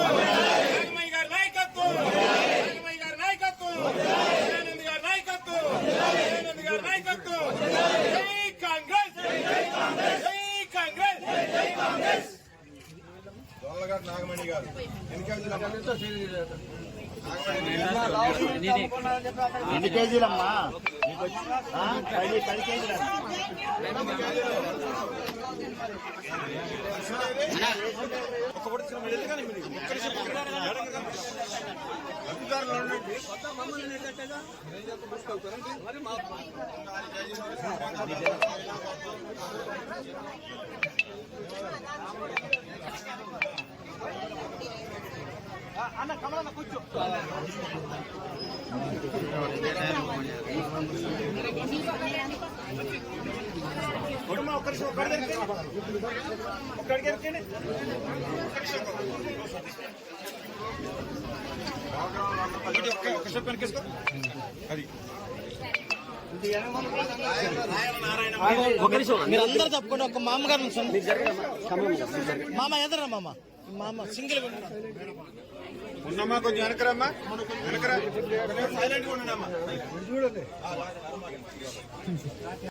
నాగమయ్య గారి నాయకత్వం! నాగమయ్య గారి నాయకత్వం! దయానంద్ గారి నాయకత్వం! దయానంద్ గారి నాయకత్వం జై కాంగ్రెస్ జై కాంగ్రెస్ జై కాంగ్రెస్ దొల్లగారు నాగమణి గారు ఎన్ని కేజీలమ్మా నీకు వచ్చి- ఆ? పది పది కేజీలు మీరు అందరూ తప్పకుండా ఒక మామగారు. మామ ఎదరా మామ మామ సింగిల్ ఉన్నమ్మా కొంచెం వెనకరమ్మా వెనకరా సైలెంట్గా ఉండమ్మా